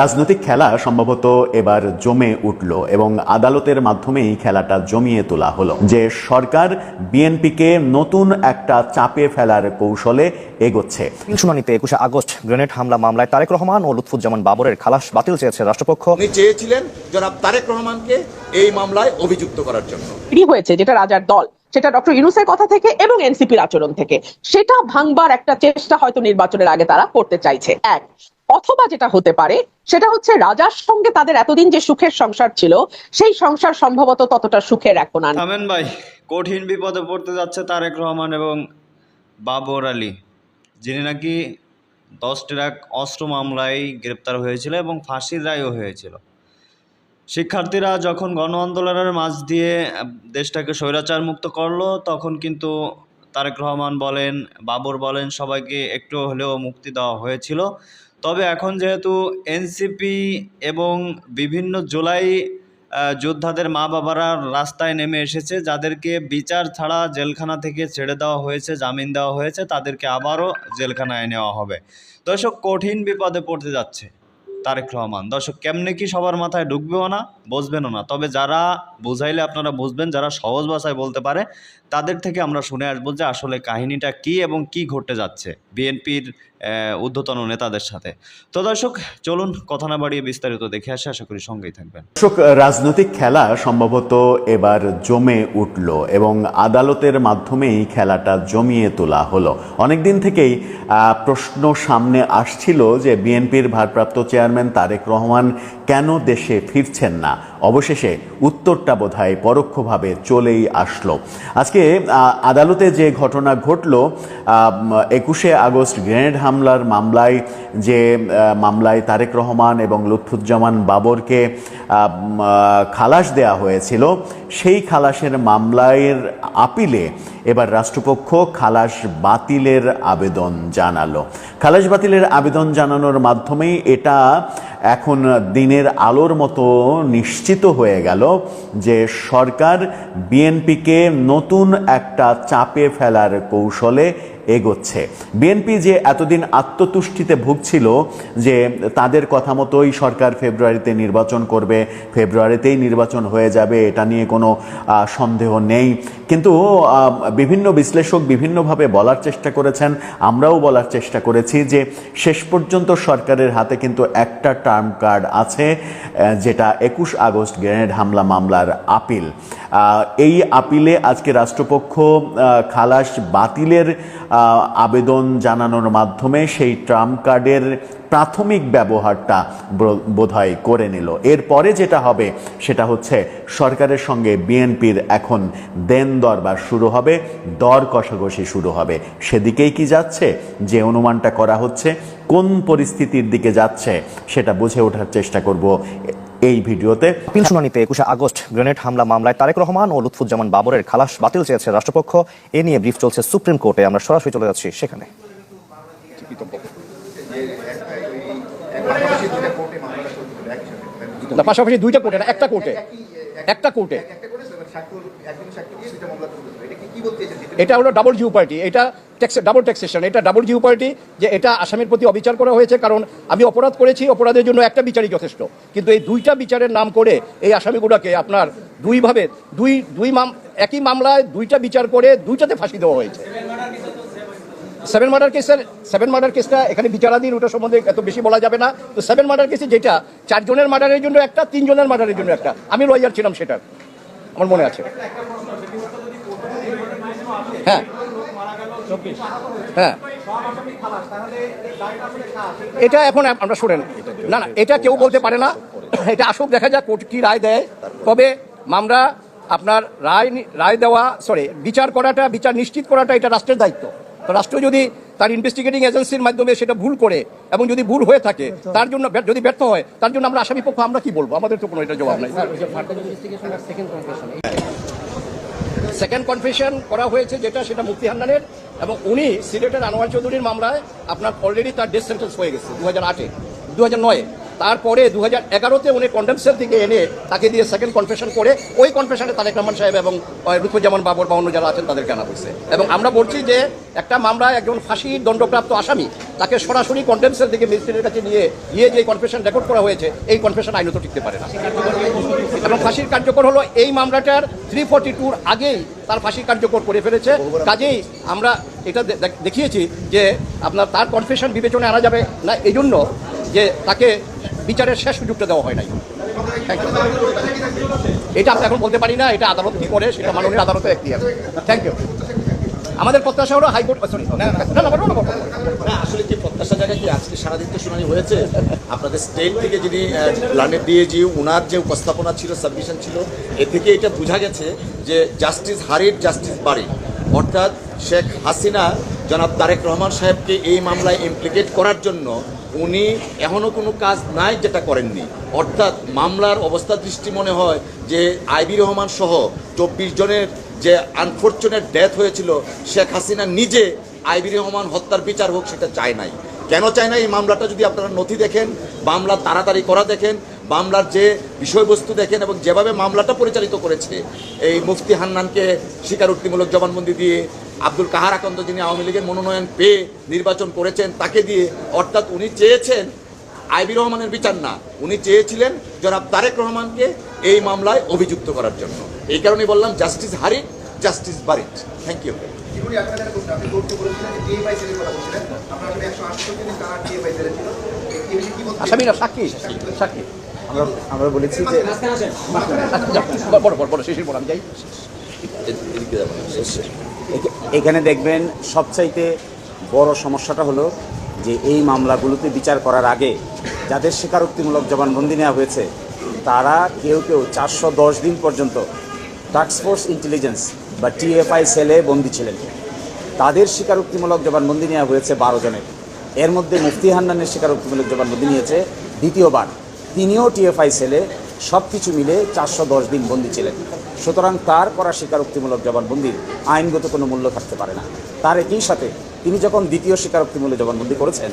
রাজনৈতিক খেলা সম্ভবত এবার জমে উঠল এবং আদালতের মাধ্যমেই খেলাটা জমিয়ে তোলা হলো। যে সরকার বিএনপিকে নতুন একটা চাপে ফেলার কৌশলে এগোচ্ছে। শুনানিতে একুশে আগস্ট গ্রেনেড হামলা মামলায় তারেক রহমান ও লুৎফুজ্জামান বাবরের খালাস বাতিল চেয়েছে রাষ্ট্রপক্ষ। উনি চেয়েছিলেন জনাব তারেক রহমানকে এই মামলায় অভিযুক্ত করার জন্য। হয়েছে যেটা রাজার দল সেটা ডক্টর ইউনুসের কথা থেকে এবং এনসিপির আচরণ থেকে। সেটা ভাঙবার একটা চেষ্টা হয়তো নির্বাচনের আগে তারা করতে চাইছে। এক অথবা যেটা হতে পারে, সেটা হচ্ছে রাজার সঙ্গে তাদের এতদিন যে সুখের সংসার ছিল, সেই সংসার সম্ভবত ততটা সুখের এখন আর থামেন ভাই, কঠিন বিপদে পড়তে যাচ্ছে তারেক রহমান এবং বাবর আলী, যিনি নাকি দশ ট্রাক অস্ত্র মামলায় গ্রেপ্তার হয়েছিল এবং ফাঁসির রায়ও হয়েছিল। শিক্ষার্থীরা যখন গণ আন্দোলনের মাঝ দিয়ে দেশটাকে স্বৈরাচার মুক্ত করল, তখন কিন্তু তারেক রহমান বলেন, বাবর বলেন, সবাইকে একটু হলেও মুক্তি দেওয়া হয়েছিল। তবে এখন যেহেতু এনসিপি এবং বিভিন্ন জুলাই যোদ্ধাদের মা বাবারা রাস্তায় নেমে এসেছে, যাদেরকে বিচার ছাড়া জেলখানা থেকে ছেড়ে দেওয়া হয়েছে, জামিন দেওয়া হয়েছে, তাদেরকে আবারও জেলখানায় নেওয়া হবে। দর্শক, কঠিন বিপদে পড়তে যাচ্ছে তারেক রহমান। দর্শক, কেমনে কি সবার মাথায় ঢুকবেও না বুঝবেনও না। তবে যারা বুঝাইলে আপনারা বুঝবেন, যারা সহজ ভাষায় বলতে পারে তাদের থেকে আমরা শুনে আসব যে আসলে কাহিনীটা কি এবং কি ঘটতে যাচ্ছে বিএনপির ঊর্ধ্বতন নেতাদের সাথে। তো দর্শক চলুন কথা না বাড়িয়ে বিস্তারিত দেখে আসে আশা করি সঙ্গেই থাকবেন। দর্শক, রাজনৈতিক খেলা সম্ভবত এবার জমে উঠল এবং আদালতের মাধ্যমেই খেলাটা জমিয়ে তোলা হলো। অনেকদিন থেকেই প্রশ্ন সামনে আসছিল যে বিএনপির ভারপ্রাপ্ত চেয়ারম্যান তারেক রহমান কেন দেশে ফিরছেন না? অবশেষে উত্তরটা বোধহয় পরোক্ষভাবে চলেই আসলো। আজকে আদালতে যে ঘটনা ঘটল একুশে আগস্ট গ্রেনেড হামলার মামলায় যে মামলায় তারেক রহমান এবং লুৎফুজ্জামান বাবরকে খালাস দেয়া হয়েছিল, সেই খালাসের মামলায় আপিলে এবার রাষ্ট্রপক্ষ খালাস বাতিলের আবেদন জানালো। খালাস বাতিলের আবেদন জানানোর মাধ্যমেই এটা এখন দিনের আলোর মতো নিশ্চিত হয়ে গেল যে সরকার বিএনপিকে নতুন একটা চাপে ফেলার কৌশলে এগোচ্ছে। বিএনপি যে এতদিন আত্মতুষ্টিতে ভুগছিল যে তাদের কথা মতোই সরকার ফেব্রুয়ারিতে নির্বাচন করবে, ফেব্রুয়ারিতেই নির্বাচন হয়ে যাবে, এটা নিয়ে কোনো সন্দেহ নেই। কিন্তু বিভিন্ন বিশ্লেষক বিভিন্নভাবে বলার চেষ্টা করেছেন, আমরাও বলার চেষ্টা করেছি যে শেষ পর্যন্ত সরকারের হাতে কিন্তু একটা টার্ম কার্ড আছে যেটা একুশ আগস্ট গ্রেনেড হামলা মামলার আপিল। এই আপিলে আজকে রাষ্ট্রপক্ষ খালাস বাতিলের আবেদন জানানোর মাধ্যমে সেই ট্রাম্প কার্ডের প্রাথমিক ব্যবহারটা বোধ- বোধহয় করে নিল। এরপরে যেটা হবে সেটা হচ্ছে সরকারের সঙ্গে বিএনপির এখন দেন দরবার শুরু হবে, দর কষাকষি শুরু হবে। সেদিকেই কি যাচ্ছে? যে অনুমানটা করা হচ্ছে, কোন পরিস্থিতির দিকে যাচ্ছে সেটা বুঝে ওঠার চেষ্টা করব এই ভিডিওতে। আপিল শুনানিতে একুশে আগস্ট গ্রেনেড হামলা মামলায় তারেক রহমান ও লুৎফুজ্জামান বাবরের খালাস বাতিল চেয়েছে রাষ্ট্রপক্ষ। এ নিয়ে ব্রিফ চলছে সুপ্রিম কোর্টে। আমরা সরাসরি চলে যাচ্ছি সেখানে। পাশাপাশি দুইটা কোর্টে না একটা কোর্টে। একটা কোর্টে। এটা হলো ডাবল জিও পার্টি এটা ট্যাক্স ডাবল ট্যাক্সেশন এটা ডাবল জিও পার্টি যে এটা আসামির প্রতি অবিচার করা হয়েছে, কারণ আমি অপরাধ করেছি, অপরাধের জন্য একটা বিচারই যথেষ্ট। কিন্তু এই দুইটা বিচারের নাম করে এই আসামিগুলোকে আপনার দুইভাবে, দুই দুই মাম, একই মামলায় দুইটা বিচার করে দুইটাতে ফাঁসি দেওয়া হয়েছে। সেভেন মার্ডার কেসের সেভেন মার্ডার কেসটা এখানে বিচারাধীন, ওটা সম্বন্ধে এত বেশি বলা যাবে না। তো সেভেন মার্ডার কেসে যেটা, চারজনের মার্ডারের জন্য একটা, তিনজনের মার্ডারের জন্য একটা। আমি লয়ার ছিলাম সেটা আমার মনে আছে। হ্যাঁ। হ্যাঁ। এটা এখন আমরা শোনেন। না না, এটা কেউ বলতে পারে না। এটা আসুক, দেখা যাক কোর্ট কি রায় দেয়। তবে মামলা আপনার রায় রায় দেওয়া সরি বিচার করাটা, বিচার নিশ্চিত করাটা এটা রাষ্ট্রের দায়িত্ব। রাষ্ট্র যদি তার ইনভেস্টিগেটিং এজেন্সির মাধ্যমে সেটা ভুল করে এবং যদি ভুল হয়ে থাকে, তার জন্য যদি ব্যর্থ হয়, তার জন্য আমরা আসামি পক্ষ আমরা কি বলব? আমাদের তো কোনো এটা জবাব নাই। সেকেন্ড কনফেশন করা হয়েছে যেটা, সেটা মুক্তি হান্নানের, এবং উনি সিলেটের আনোয়ার চৌধুরীর মামলায় আপনার অলরেডি তার ডেথ সেন্টেন্স হয়ে গেছে দু হাজার আটে দু হাজার নয়ে। তারপরে দু হাজার এগারোতে উনি কন্ডেমসের দিকে এনে তাকে দিয়ে সেকেন্ড কনফেশন করে ওই কনফেশনে তারেক রহমান সাহেব এবং আহ, লুৎফুজ্জামান বাবর বা অন্য যারা আছেন তাদেরকে আনা হয়েছে। এবং আমরা বলছি যে একটা মামলায় একজন ফাঁসির দণ্ডপ্রাপ্ত আসামি তাকে সরাসরি কন্ডেমসের দিকে ম্যাজিস্ট্রেটের কাছে নিয়ে গিয়ে যে কনফেশন রেকর্ড করা হয়েছে এই কনফেশন আইনত টিকতে পারে না। এবং ফাঁসির কার্যকর হলো এই মামলাটার থ্রি ফর্টি টুর আগেই তার ফাঁসি কার্যকর করে ফেলেছে। কাজেই আমরা এটা দেখিয়েছি যে আপনার তার কনফেশন বিবেচনায় আনা যাবে না এই জন্য যে তাকে বিচারের শেষ সুযোগটা দেওয়া হয় নাই Thank you. এটা আমরা এখন বলতে পারি না এটা আদালত কি করে সেটা মাননীয় আদালতে একটি আছে থ্যাংক ইউ আমাদের প্রত্যাশা হলো হাইকোর্ট সরি না আসলে কি প্রত্যাশা জায়গায় কি আজকে সারাদিন তো শুনানি হয়েছে আপনাদের স্টেট থেকে যিনি প্ল্যানেট ডিএজি উনার যে উপস্থাপনা ছিল সাবমিশন ছিল এ থেকে এটা বোঝা গেছে যে জাস্টিস হারির জাস্টিস বাড়ি অর্থাৎ শেখ হাসিনা জনাব তারেক রহমান সাহেবকে এই মামলায় ইমপ্লিকেট করার জন্য উনি এখনও কোনো কাজ নাই যেটা করেননি। অর্থাৎ মামলার অবস্থা দৃষ্টি মনে হয় যে আইবি রহমান সহ চব্বিশ জনের যে আনফর্চুনেট ডেথ হয়েছিল, শেখ হাসিনা নিজে আইবি রহমান হত্যার বিচার হোক সেটা চায় নাই। কেন চায় না এই মামলাটা যদি আপনারা নথি দেখেন, মামলা তাড়াতাড়ি করা দেখেন, মামলার যে বিষয়বস্তু দেখেন এবং যেভাবে মামলাটা পরিচালিত করেছে, এই মুফতি হান্নানকে স্বীকারোক্তিমূলক জবানবন্দি দিয়ে আব্দুল কাহার আকন্দ যিনি আওয়ামী লীগের মনোনয়ন পেয়ে নির্বাচন করেছেন তাকে দিয়ে অর্থাৎ উনি চেয়েছেন আইবি রহমানের বিচার না উনি চেয়েছিলেন জনাব তারেক রহমানকে এই মামলায় অভিযুক্ত করার জন্য। এই কারণে বললাম জাস্টিস হারিক জাস্টিস বারিক। থ্যাংক ইউ আসামিরা সাক্ষী সাক্ষী আমরা আমরা বলেছি যে বড় বড় বড় শেষের পর আমি যাই। এখ- এখানে দেখবেন সবচাইতে বড় সমস্যাটা হলো যে এই মামলাগুলোতে বিচার করার আগে যাদের স্বীকারোক্তিমূলক জবানবন্দি নেওয়া হয়েছে, তারা কেউ কেউ চারশো দশ দিন পর্যন্ত টাস্কফোর্স ইন্টেলিজেন্স বা টিএফআই সেলে বন্দী ছিলেন। তাদের স্বীকারোক্তিমূলক জবানবন্দি নেওয়া হয়েছে বারো জনের। এর মধ্যে মুফতি হান্নানের স্বীকারোক্তিমূলক জবানবন্দি নিয়েছে দ্বিতীয়বার। তিনিও টিএফআই সেলে সব কিছু মিলে চারশো দশ দিন বন্দী ছিলেন। সুতরাং তার করা স্বীকারোক্তিমূলক জবানবন্দির আইনগত কোনো মূল্য থাকতে পারে না। তার একই সাথে তিনি যখন দ্বিতীয় স্বীকারোক্তিমূলক জবানবন্দি করেছেন,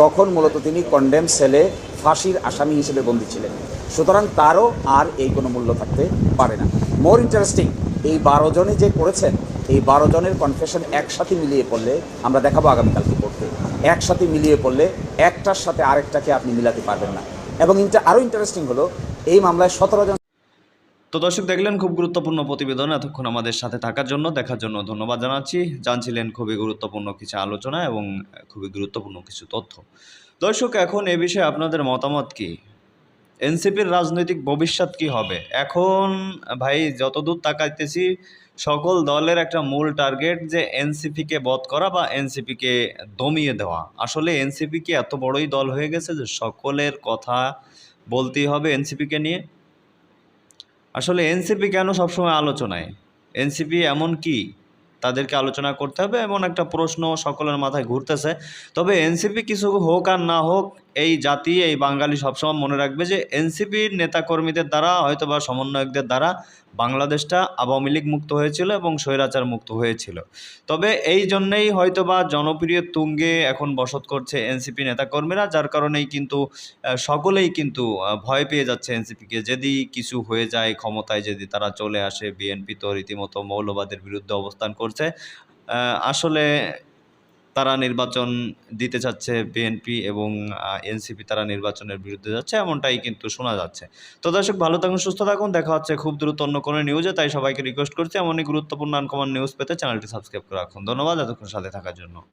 তখন মূলত তিনি কন্ডেম সেলে ফাঁসির আসামি হিসেবে বন্দী ছিলেন। সুতরাং তারও আর এই কোনো মূল্য থাকতে পারে না। মোর ইন্টারেস্টিং এই বারো জনে যে করেছেন, এই বারো জনের কনফেশন একসাথে মিলিয়ে পড়লে আমরা দেখাবো আগামীকালকে পড়তে। একসাথে মিলিয়ে পড়লে একটার সাথে আরেকটাকে আপনি মিলাতে পারবেন না। এবং আরও ইন্টারেস্টিং হলো, এই মামলায় সতেরো জন তো দর্শক, দেখলেন খুব গুরুত্বপূর্ণ প্রতিবেদন। এতক্ষণ আমাদের সাথে থাকার জন্য, দেখার জন্য ধন্যবাদ জানাচ্ছি। জানছিলেন খুবই গুরুত্বপূর্ণ কিছু আলোচনা এবং খুবই গুরুত্বপূর্ণ কিছু তথ্য। দর্শক, এখন এ বিষয়ে আপনাদের মতামত কি? এনসিপির রাজনৈতিক ভবিষ্যৎ কি হবে? এখন, ভাই, যতদূর তাকাইতেছি সকল দলের একটা মূল টার্গেট যে এনসিপিকে বধ করা বা এনসিপিকে দমিয়ে দেওয়া। আসলে এনসিপি কি এত বড়ই দল হয়ে গেছে যে সকলের কথা বলতেই হবে এনসিপিকে নিয়ে? আসলে এনসিপি কেন সবসময় আলোচনায়? এনসিপি এমন কি? তাদেরকে আলোচনা করতে হবে এমন একটা প্রশ্ন সকলের মাথায় ঘুরতেছে। তবে এনসিপি কিছু হোক আর না হোক এই জাতি, এই বাঙালি সবসময় মনে রাখবে যে এনসিপির নেতাকর্মীদের দ্বারা হয়তো বা সমন্বয়কদের দ্বারা বাংলাদেশটা আওয়ামী লীগ মুক্ত হয়েছিল এবং স্বৈরাচার মুক্ত হয়েছিল। তবে এই জন্যেই হয়তো বা জনপ্রিয় তুঙ্গে এখন বসত করছে এনসিপি নেতাকর্মীরা, যার কারণেই কিন্তু সকলেই কিন্তু ভয় পেয়ে যাচ্ছে এনসিপিকে। যদি কিছু হয়ে যায় ক্ষমতায়, যদি তারা চলে আসে, বিএনপি তো রীতিমতো মৌলবাদের বিরুদ্ধে অবস্থান করছে আসলে তারা নির্বাচন দিতে চাচ্ছে বিএনপি এবং এনসিপি তারা নির্বাচনের বিরুদ্ধে যাচ্ছে, এমনটাই কিন্তু শোনা যাচ্ছে। তো দর্শক, ভালো থাকুন, সুস্থ থাকুন, দেখা হচ্ছে খুব দ্রুত অন্য কোনো নিউজে তাই সবাইকে রিকোয়েস্ট করছি, এমনই গুরুত্বপূর্ণ আনকমন নিউজ পেতে চ্যানেলটি সাবস্ক্রাইব করে রাখুন। ধন্যবাদ, এতক্ষণ সাথে থাকার জন্য।